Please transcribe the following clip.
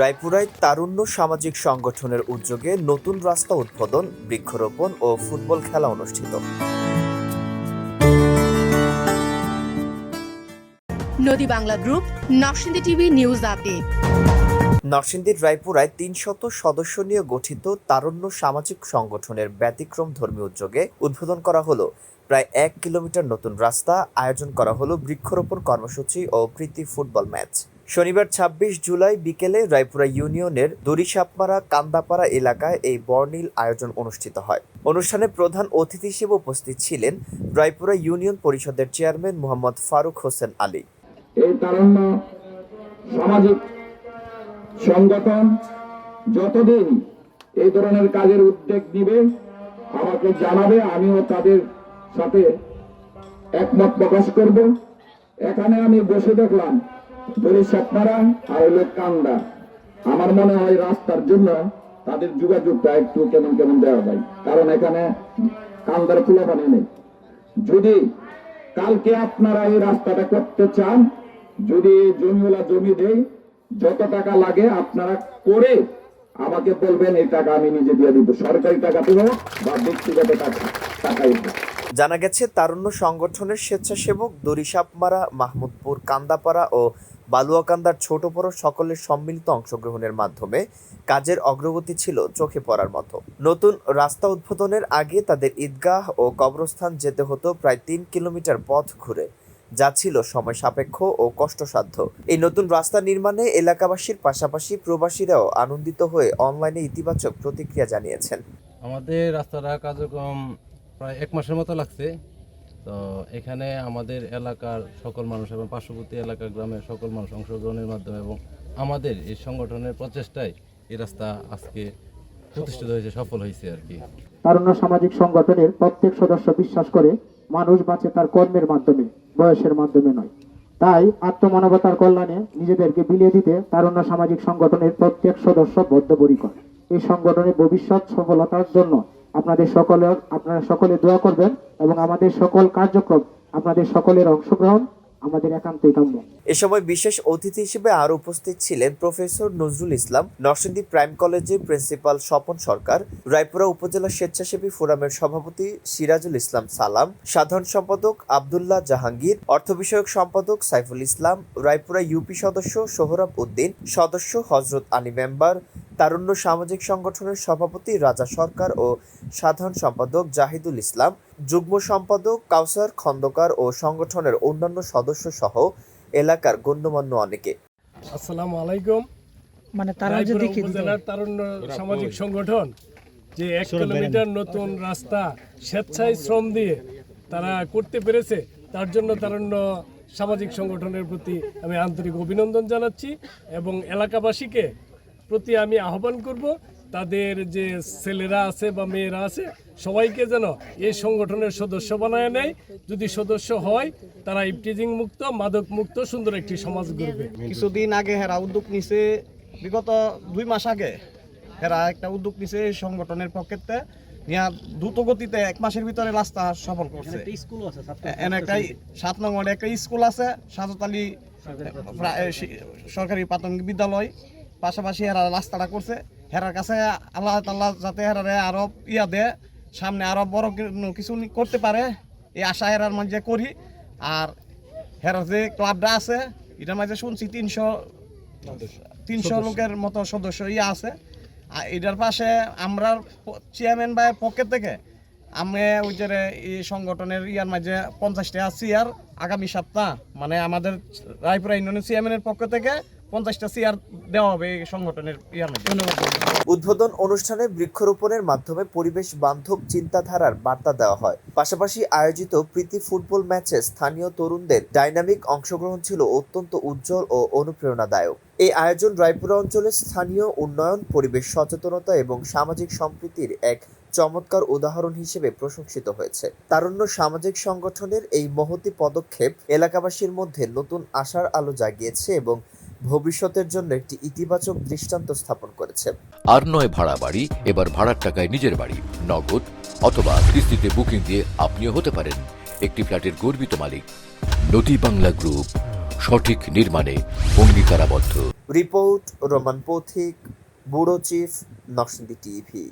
রায়পুরায় তারুণ্য সামাজিক সংগঠনের উদ্যোগে নতুন রাস্তা উদ্বোধন বৃক্ষরোপণ ও ফুটবল খেলা অনুষ্ঠিত। Nadi Bangla group Narsingdi TV news update. নরসিংদীর রায়পুরায় তিনশত সদস্য নিয়ে গঠিত তারুণ্য সামাজিক সংগঠনের ব্যতিক্রম ধর্মী উদ্যোগে উদ্বোধন করা হলো। প্রায় এক কিলোমিটার নতুন রাস্তা আয়োজন করা হলো বৃক্ষরোপণ কর্মসূচি ও প্রীতি ফুটবল ম্যাচ। শনিবার ২৬ জুলাই বিকেলে রায়পুরা ইউনিয়নের দড়িসাপমারা কান্দাপাড়া এলাকায় এই বর্ণিল আয়োজন অনুষ্ঠিত হয়। অনুষ্ঠানে প্রধান অতিথি হিসেবে উপস্থিত ছিলেন রায়পুরা ইউনিয়ন পরিষদের চেয়ারম্যান মোহাম্মদ ফারুক হোসেন আলী। এই তারুণ্য সামাজিক সংগঠন যতদিন এই ধরনের কাজের উদ্যোগ নিবে, আমাকে জানাবে, আমিও তাদের সাথে একমত প্রকাশ করব। এখানে আমি বসে দেখলাম দড়ি সাপনারা আর হলো কান্দা। আমার মনে হয় রাস্তার জন্য তাদের যোগাযোগটা একটু কেমন কেমন দেওয়া যায়। কারণ এখানে কান্দার ফুলাপানি নেই। যদি কালকে আপনারা এই রাস্তাটা করতে চান, যদি জমিওয়ালা জমি দেই যত টাকা লাগে আপনারা করে আমাকে বলবেন, এই টাকা আমি নিজে দিয়ে দিব। সরকারি টাকা দেবো বা ব্যক্তিগত টাকা, টাকাই দেবো। জানা গেছে, তারুণ্য সংগঠনের স্বেচ্ছাসেবক দরিসাপমারা মাহমুদপুর, কান্দাপাড়া ও বালুয়াকান্দার ছোট বড় সকলের সম্মিলিত অংশগ্রহণের মাধ্যমে কাজের অগ্রগতি ছিল চোখে পড়ার মতো। নতুন রাস্তা উদ্বোধনের আগে তাদের ঈদগাহ ও কবরস্থান যেতে হতো প্রায় তিন কিলোমিটার পথ ঘুরে। যা ছিল সময় সাপেক্ষ ও কষ্টসাধ্য। এই নতুন রাস্তা নির্মাণে এলাকাবাসীর পাশাপাশি প্রবাসীরাও আনন্দিত হয়ে অনলাইনে ইতিবাচক প্রতিক্রিয়া জানিয়েছেন। আমাদের রাস্তাটা কার্যক্রম প্রায় এক মাসের মতো লাগছে। তো এখানে আমাদের এলাকার সকল মানুষ এবং পার্শ্ববর্তী এলাকার গ্রামের সকল মানুষ অংশগ্রহণের মাধ্যমে এবং আমাদের এই সংগঠনের প্রচেষ্টায় এই রাস্তা আজকে প্রতিষ্ঠিত হয়েছে, সফল হয়েছে আর কি। তারুণ্য সামাজিক সংগঠনের প্রত্যেক সদস্য বিশ্বাস করে মানুষ বাঁচে তার কর্মের মাধ্যমে, বয়সের মাধ্যমে নয়। তাই আত্মমানবতার কল্যাণে নিজেদেরকে বিলিয়ে দিতে তারুণ্য সামাজিক সংগঠনের প্রত্যেক সদস্য বদ্ধপরিকর। এই সংগঠনের ভবিষ্যৎ সফলতার জন্য আপনাদের সকলের আপনারা সকলে দোয়া করবেন এবং আমাদের সকল কার্যক্রম আপনাদের সকলের অংশগ্রহণ আমাদের একান্তই কাম্য। এ সময় বিশেষ অতিথি হিসেবে আরও উপস্থিত ছিলেন প্রফেসর নজরুল ইসলাম, নরসিংদী প্রাইম কলেজের প্রিন্সিপাল স্বপন সরকার, রায়পুরা উপজেলা স্বেচ্ছাসেবী ফোরামের সভাপতি সিরাজুল ইসলাম সালাম, সাধারণ সম্পাদক আবদুল্লাহ জাহাঙ্গীর, অর্থ বিষয়ক সম্পাদক সাইফুল ইসলাম, রায়পুরা ইউপি সদস্য সোহরাব উদ্দিন, সদস্য হজরত আলী মেম্বার তারুণ্য সামাজিক সংগঠনের সভাপতি রাজা সরকার ও সাধারণ সম্পাদক জাহিদুল ইসলাম যুগ্ম সম্পাদক কাউসার খন্দকার ও সংগঠনের অন্যান্য সদস্য সহ এলাকার গণ্যমান্য অনেকে। আসসালামু আলাইকুম। মানে রায়পুরা উপজেলার তারুণ্য সামাজিক সংগঠন যে এক কিলোমিটার নতুন রাস্তা স্বেচ্ছায় শ্রম দিয়ে তারা করতে পেরেছে তার জন্য তারুণ্য সামাজিক সংগঠনের প্রতি আমি আন্তরিক অভিনন্দন জানাচ্ছি এবং এলাকাবাসীকে প্রতি আমি আহ্বান করব তাদের যে ছেলেরা আছে বা মেয়েরা আছে সবাইকে যেন এই সংগঠনের সদস্য বানায় নেয়। যদি সদস্য হয় তারা ইপটিজিং মুক্ত মাদক মুক্ত সুন্দর একটি সমাজ গড়বে। কিছুদিন আগে হেরা উদ্যোগ নিছে বিগত দুই মাস আগে হেরা একটা উদ্যোগ নিছে এই সংগঠনের পক্ষেতে নিয়া দ্রুত গতিতে এক মাসের ভিতরে রাস্তা সফল করছে। একটা সাত নম্বরে একটা স্কুল আছে প্রা- সরকারি প্রাথমিক বিদ্যালয়। পাশাপাশি হেরা রাস্তাটা করছে। হেরার কাছে আল্লাহ তাল্লাহ যাতে হেরারে আরও ইয়া দেয় সামনে আরও বড় কিছু করতে পারে এই আশা হেরার মাঝে করি। আর হেরার যে ক্লাবটা আছে এটার মাঝে শুনছি তিনশো তিনশো লোকের মতো সদস্য ইয়া আছে। আর এটার পাশে আমরা চেয়ারম্যান ভাইয়ের পক্ষ থেকে আমি ওই যে এই সংগঠনের ইয়ার মাঝে পঞ্চাশটা চেয়ার আগামী সপ্তাহ মানে আমাদের রায়পুরা ইউনিয়নের চেয়ারম্যানের পক্ষ থেকে পঞ্চাশটা চেয়ার দেওয়া হবে সংগঠনের উদ্বোধন অনুষ্ঠানে বৃক্ষরোপণের মাধ্যমে পরিবেশ বান্ধব চিন্তাধারার বার্তা দেওয়া হয়। পাশাপাশি আয়োজিত প্রীতি ফুটবল ম্যাচে স্থানীয় তরুণদের ডাইনামিক অংশগ্রহণ ছিল অত্যন্ত উজ্জ্বল ও অনুপ্রেরণাদায়ক। এই আয়োজন রায়পুরা অঞ্চলের স্থানীয় উন্নয়ন, পরিবেশ সচেতনতা এবং সামাজিক সম্প্রীতির এক চমৎকার উদাহরণ হিসেবে প্রশংসিত হয়েছে। তারুণ্য সামাজিক সংগঠনের এই মহতি পদক্ষেপ এলাকাবাসীর মধ্যে নতুন আশার আলো জাগিয়েছে এবং ভবিষ্যতের জন্য একটি ইতিবাচক দৃষ্টান্ত স্থাপন করেছে। আর নয় ভাড়া বাড়ি এবার ভাড়ার টাকায় নিজের বাড়ি নগদ অথবা কিস্তিতে বুকিং দিয়ে আপনিও হতে পারেন একটি ফ্ল্যাটের গর্বিত মালিক। নদী বাংলা গ্রুপ সঠিক নির্মাণে অঙ্গীকারাবদ্ধ। Report Roman Pathik bureau chief Narsingdi TV.